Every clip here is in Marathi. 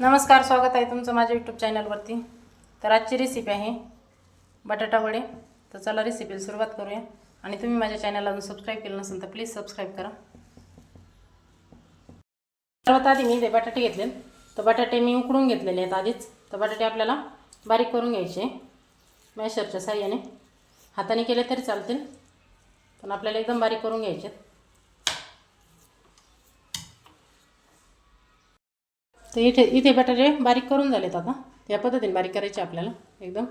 नमस्कार स्वागत आहे तुमचं माझ्या यूट्यूब चॅनलवरती तर आजची रेसिपी आहे बटाटा वडे. तर चला रेसिपीला सुरुवात करूया. आणि तुम्ही माझ्या चॅनलला अजून सबस्क्राईब केलं नसेल तर प्लीज सबस्क्राईब करा. सर्वात आधी मी ते बटाटे घेतले. तर बटाटे मी उकडून घेतलेले आहेत आधीच. तर बटाटे आपल्याला बारीक करून घ्यायचे. मॅशरच्या साह्याने. हाताने केले तरी चालतील. पण आपल्याला एकदम बारीक करून घ्यायचे तर इथे इथे बटाटे बारीक करून झालेत आता. या पद्धतीने बारीक करायचे आपल्याला एकदम.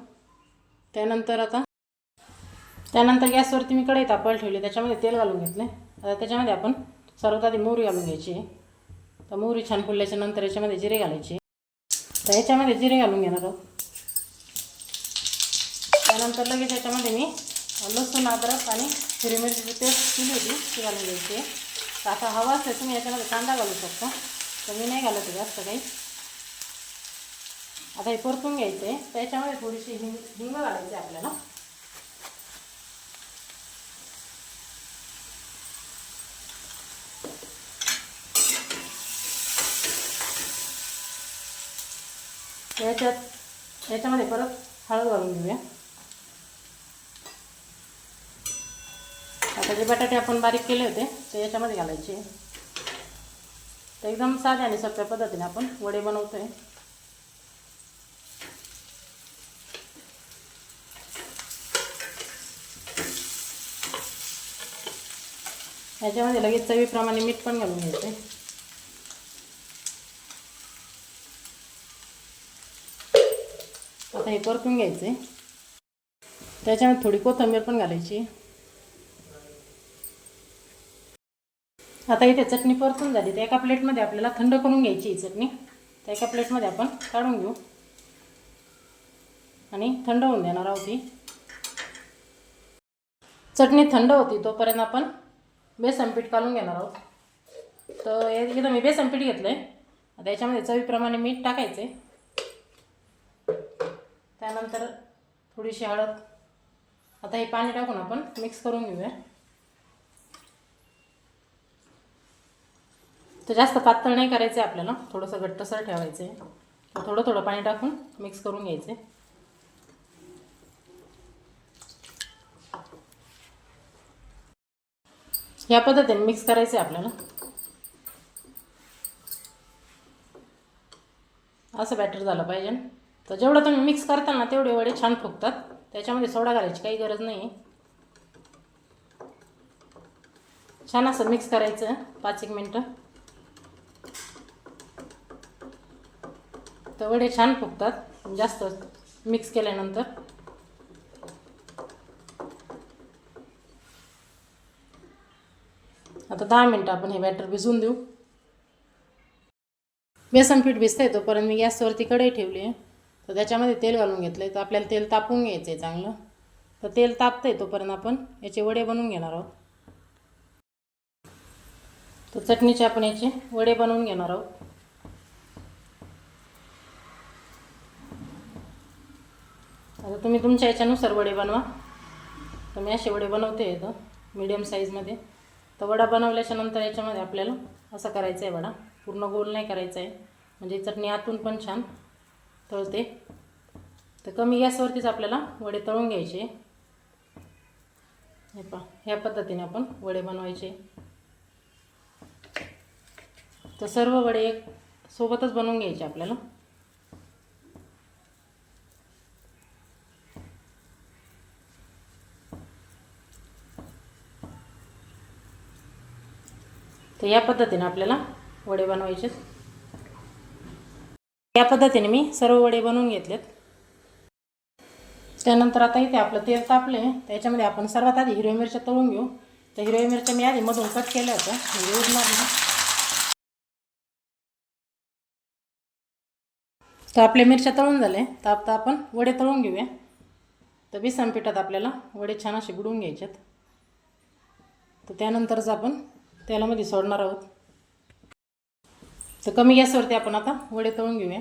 त्यानंतर आता त्यानंतर गॅसवरती मी कढई तापवायला ठेवली. त्याच्यामध्ये तेल घालून घेतले आता त्याच्यामध्ये आपण सर्वात आधी मोहरी घालून घ्यायची तर मोहरी छान फुलल्याच्या नंतर याच्यामध्ये जिरे घालायचे. तर याच्यामध्ये जिरे घालून घेणार आहोत. त्यानंतर लगेच याच्यामध्ये मी लसूण अद्रक आणि हिरवी मिरचीची पेस्ट केली होती ती घालून घ्यायची तर आता हवा असेल तुम्ही याच्यामध्ये कांदा घालू शकता. कमी नाही घालत जास्त काही. आता हे परतून घ्यायचं आहे त्याच्यामुळे थोडीशी हिंग हिंग घालायची आहे आपल्याला. याच्यात याच्यामध्ये परत हळद घालून घेऊया. आता जे बटाटे आपण बारीक केले होते ते याच्यामध्ये घालायचे. तर एकदम साध्या आणि सोप्या पद्धतीने आपण वडे बनवतो आहे याच्यामध्ये लगेच चवीप्रमाणे मीठ पण घालून घ्यायचं आता हे परतून घ्यायचे त्याच्यामध्ये थोडी कोथिंबीर पण घालायची. आता इथे चटणी परतून झाली. तर एका प्लेटमध्ये आपल्याला थंड करून घ्यायची ही चटणी. तर एका प्लेटमध्ये आपण काढून घेऊ. आणि थंड होऊन देणार आहोत ही. चटणी थंड होती तोपर्यंत आपण बेसन पीठ काढून घेणार आहोत. तर इथं मी बेसन पीठ घेतलं आहे आता याच्यामध्ये चवीप्रमाणे मीठ टाकायचं त्यानंतर थोडीशी हळद. आता हे पाणी टाकून आपण मिक्स करून घेऊया. तर जास्त पातळ नाही करायचं आहे आपल्याला. थोडंसं घट्टसर ठेवायचं आहे थोडं थोडं पाणी टाकून मिक्स करून घ्यायचं आहे ह्या पद्धतीने मिक्स करायचं आहे आपल्याला. असं बॅटर झालं पाहिजे. तर जेवढं तुम्ही मिक्स करताल ना तेवढे वडे छान फुगतात. त्याच्यामध्ये सोडा घालायची काही गरज नाही आहे छान असं मिक्स करायचं. पाच एक मिनटं. तर वडे छान फुगतात. जास्त मिक्स केल्यानंतर. आता दहा मिनटं आपण हे बॅटर भिजवून देऊ. बेसन पीठ भिजतं आहे तोपर्यंत मी गॅसवरती कढई ठेवली आहे. तर त्याच्यामध्ये तेल घालून घेतलं आहे तर आपल्याला तेल तापून घ्यायचं आहे चांगलं. तर तेल तापतं आहे तोपर्यंत आपण याचे वडे बनवून घेणार आहोत. तर चटणीचे आपण याचे वडे बनवून घेणार आहोत. आता तुम्ही तुमच्या याच्यानुसार वडे बनवा. तर मी असे वडे बनवते तर मीडियम साईजमध्ये तर वडा बनवल्याच्या नंतर याच्यामध्ये आपल्याला असं करायचं आहे वडा. पूर्ण गोल नाही करायचा आहे म्हणजे चटणी आतून पण छान तळते. तर कमी गॅसवरतीच आपल्याला वडे तळून घ्यायचे. हे पा ह्या पद्धतीने आपण वडे बनवायचे. तर सर्व वडे एक सोबतच बनवून घ्यायचे आपल्याला. तर या पद्धतीने आपल्याला वडे बनवायचे. या पद्धतीने मी सर्व वडे बनवून घेतलेत. त्यानंतर आता इथे आपलं तेल तापले त्याच्यामध्ये आपण सर्वात आधी हिरव्या मिरच्या तळून घेऊ. तर हिरव्या मिरच्या मी आधी मधून कट केल्या होत्या. म्हणजे उरणार नाही. तर आपल्या मिरच्या तळून झाले तर आता आपण वडे तळून घेऊया. तर बेसन पिठात आपल्याला वडे छान असे बुडवून घ्यायचेत. तर त्यानंतरच आपण तेलामध्ये सोडणार आहोत. तर कमी गॅसवरती आपण आता वडे तळून घेऊया.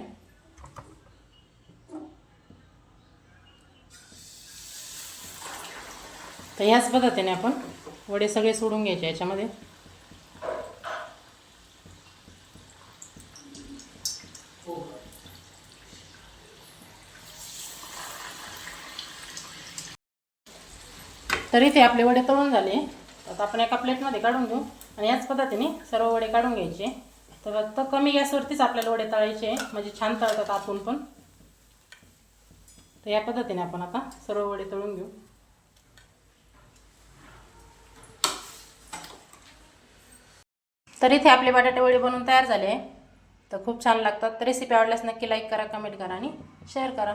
तर ह्याच पद्धतीने आपण वडे सगळे सोडून घ्यायचे याच्यामध्ये. तर इथे आपले वडे तळून झाले. आता आपण एका प्लेटमध्ये काढून घेऊ. आणि याच पद्धतीने सर्व वडे काढून घ्यायचे. तर फक्त कमी गॅसवरतीच आपल्याला वडे तळायचे. म्हणजे छान तळतात आपण पण. तर या पद्धतीने आपण आता सर्व वडे तळून घेऊ. तर इथे आपले बटाटे वडे बनवून तयार झाले. तर खूप छान लागतात. रेसिपी आवडल्यास नक्की लाईक करा कमेंट करा आणि शेअर करा.